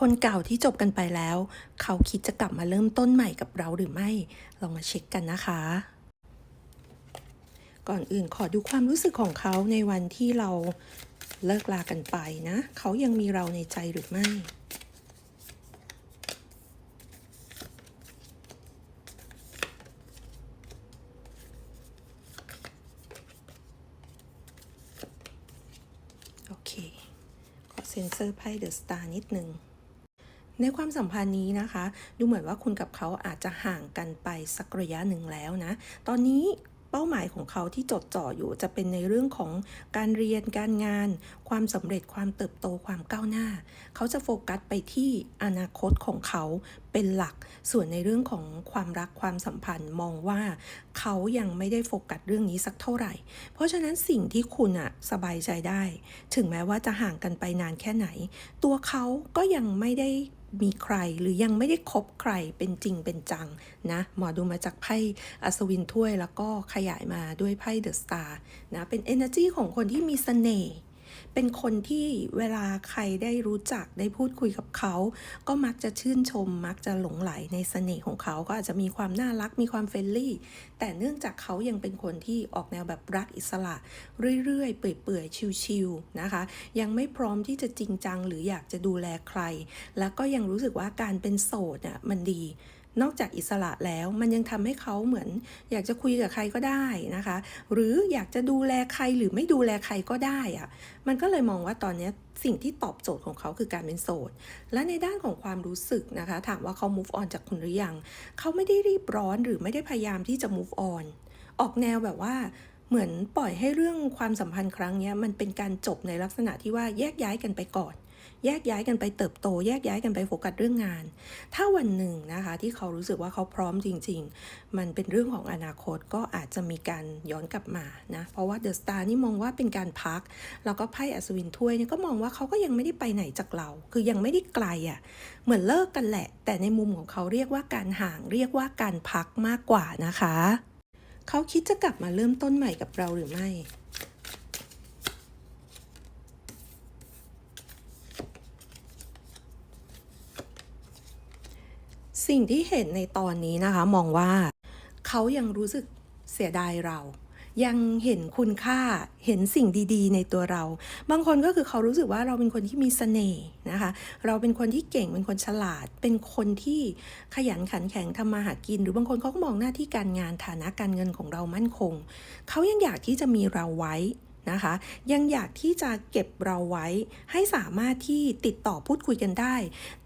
คนเก่าที่จบกันไปแล้ว เขาคิดจะกลับมาเริ่มต้นใหม่กับเราหรือไม่ ลองมาเช็คกันนะคะ ก่อนอื่นขอดูความรู้สึกของเขาในวันที่เราเลิกลากันไปนะ เขายังมีเราในใจหรือไม่โอเค ขอเซ็นเซอร์ไพ่เดอะสตาร์นิดนึง ในความสัมพันธ์นี้นะคะ ดูเหมือนว่าคุณกับเขาอาจจะห่างกันไปสักระยะหนึ่งแล้วนะ ตอนนี้เป้าหมายของเขาที่จดจ่ออยู่จะเป็นในเรื่องของการเรียนการงาน ความสำเร็จความเติบโตความก้าวหน้า เขาจะโฟกัสไปที่อนาคตของเขาเป็นหลัก ส่วนในเรื่องของความรักความสัมพันธ์มองว่าเขายังไม่ได้โฟกัสเรื่องนี้สักเท่าไหร่ เพราะฉะนั้นสิ่งที่คุณอะสบายใจได้ ถึงแม้ว่าจะห่างกันไปนานแค่ไหน ตัวเขาก็ยังไม่ได้มีใครหรือยังไม่ได้คบใครเป็นจริงเป็นจังนะหมอดูมาจากไพ่อัศวินถ้วยแล้วก็ขยายมาด้วยไพ่เดอะสตาร์นะเป็น energy ของคนที่มีเสน่ห์ เป็นคนที่เวลาใครได้รู้จักได้พูดคุยกับเขา ก็มักจะชื่นชม มักจะหลงไหลในเสน่ห์ของเขาก็อาจจะมีความน่ารักมีความเฟรนลี่ แต่เนื่องจากเขายังเป็นคนที่ออกแนวแบบรักอิสระ เรื่อยๆ เปื่อยๆ ชิวๆนะคะ ยังไม่พร้อมที่จะจริงจังหรืออยากจะดูแลใคร แล้วก็ยังรู้สึกว่าการเป็นโสดอะมันดี นอกจากอิสระแล้วมันยังทำให้เขาเหมือน อยากจะคุยกับใครก็ได้นะคะ หรืออยากจะดูแลใครหรือไม่ดูแลใครก็ได้อะมันก็เลยมองว่าตอนนี้สิ่งที่ตอบโจทย์ของเขาคือการเป็นโสด และในด้านของความรู้สึกนะคะ ถามว่าเขา move on จากคุณหรือยัง เขาไม่ได้รีบร้อนหรือไม่ได้พยายามที่จะ move on ออกแนวแบบว่าเหมือนปล่อยให้เรื่องความสัมพันธ์ครั้งนี้มันเป็นการจบในลักษณะที่ว่าแยกย้ายกันไปก่อน แยกย้ายกันไปเติบโต แยกย้ายกันไปโฟกัสเรื่องงาน ถ้าวันหนึ่งนะคะที่เขารู้สึกว่าเขาพร้อมจริง ๆ มันเป็นเรื่องของอนาคตก็อาจจะมีการย้อนกลับมานะเพราะว่าเดอะสตาร์นี่มองว่าเป็นการพัก แล้วก็ไพ่อัศวินถ้วยเนี่ยก็มองว่าเขาก็ยังไม่ได้ไปไหนจากเรา คือยังไม่ได้ไกลอะ่ะเหมือนเลิกกันแหละ แต่ในมุมของเขาเรียกว่าการห่างเรียกว่าการพักมากกว่านะคะ เขาคิดจะกลับมาเริ่มต้นใหม่กับเราหรือไม่ สิ่งที่เห็นในตอนนี้นะคะมองว่าเขายังรู้สึกเสียดายเรา ยังเห็นคุณค่าเห็นสิ่งดีๆ ในตัวเรา บางคนก็คือเขารู้สึกว่าเราเป็นคนที่มีเสน่ห์นะคะ เราเป็นคนที่เก่งเป็นคนฉลาด เป็นคนที่ขยันขันแข็งทำมาหากิน หรือบางคนเขาก็มองหน้าที่การงานฐานะการเงินของเรามั่นคง เขายังอยากที่จะมีเราไว้ นะคะ ยังอยากที่จะเก็บเราไว้ให้สามารถที่ติดต่อพูดคุยกันได้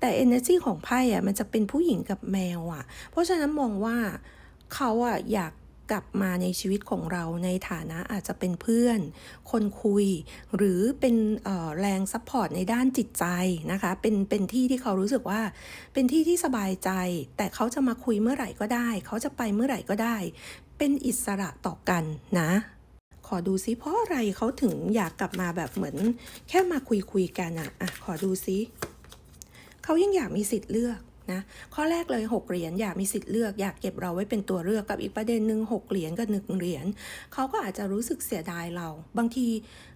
แต่ energy ของไพ่อะมันจะเป็นผู้หญิงกับแมวอะเพราะฉะนั้นมองว่าเขาอะอยากกลับมาในชีวิตของเราในฐานะอาจจะเป็นเพื่อน คนคุย หรือเป็นแรงซัพพอร์ตในด้านจิตใจนะคะ เป็นเป็นที่ที่เขารู้สึกว่า เป็นที่ที่สบายใจ แต่เขาจะมาคุยเมื่อไหร่ก็ได้ เขาจะไปเมื่อไหร่ก็ได้ เป็นอิสระต่อกันนะ ขอดูซิเพราะอะไรเขาถึงอยากกลับมาแบบเหมือนแค่มาคุยคุยกันอะอะขอดูซิเขายังอยากมีสิทธิ์เลือก นะข้อแรกเลย 6 เหรียญอยากมีสิทธิ์เลือกอยากเก็บเราไว้เป็นตัวเลือกกับอีกประเด็นหนึ่ง6เหรียญกับหนึ่งเหรียญเขาก็อาจจะรู้สึกเสียดายเรา บางที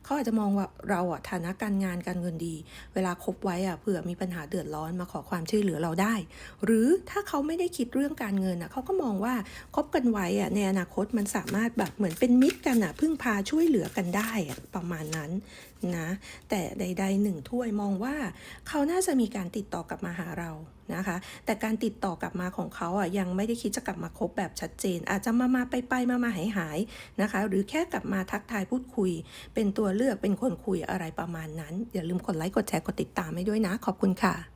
เขาอาจจะมองว่าเราอะฐานะการงานการเงินดี เวลาคบไว้อะเผื่อมีปัญหาเดือดร้อนมาขอความช่วยเหลือเราได้ หรือถ้าเขาไม่ได้คิดเรื่องการเงินอะเขาก็มองว่าคบกันไว้อะในอนาคตมันสามารถแบบเหมือนเป็นมิตรกันอะพึ่งพาช่วยเหลือกันได้อะประมาณนั้นนะแต่ใดๆหนึ่งถ้วยมองว่าเขาน่าจะมีการติดต่อกลับมาหาเรานะคะแต่การติดต่อกลับมาของเขาอะยังไม่ได้คิดจะกลับมาคบแบบชัดเจน อาจจะมามาไปไปมามาหายหายๆนะคะ หรือแค่กลับมาทักทายพูดคุย เป็นตัวเลือกเป็นคนคุยอะไรประมาณนั้น อย่าลืมกดไลค์กดแชร์กดติดตามให้ด้วยนะ ขอบคุณค่ะ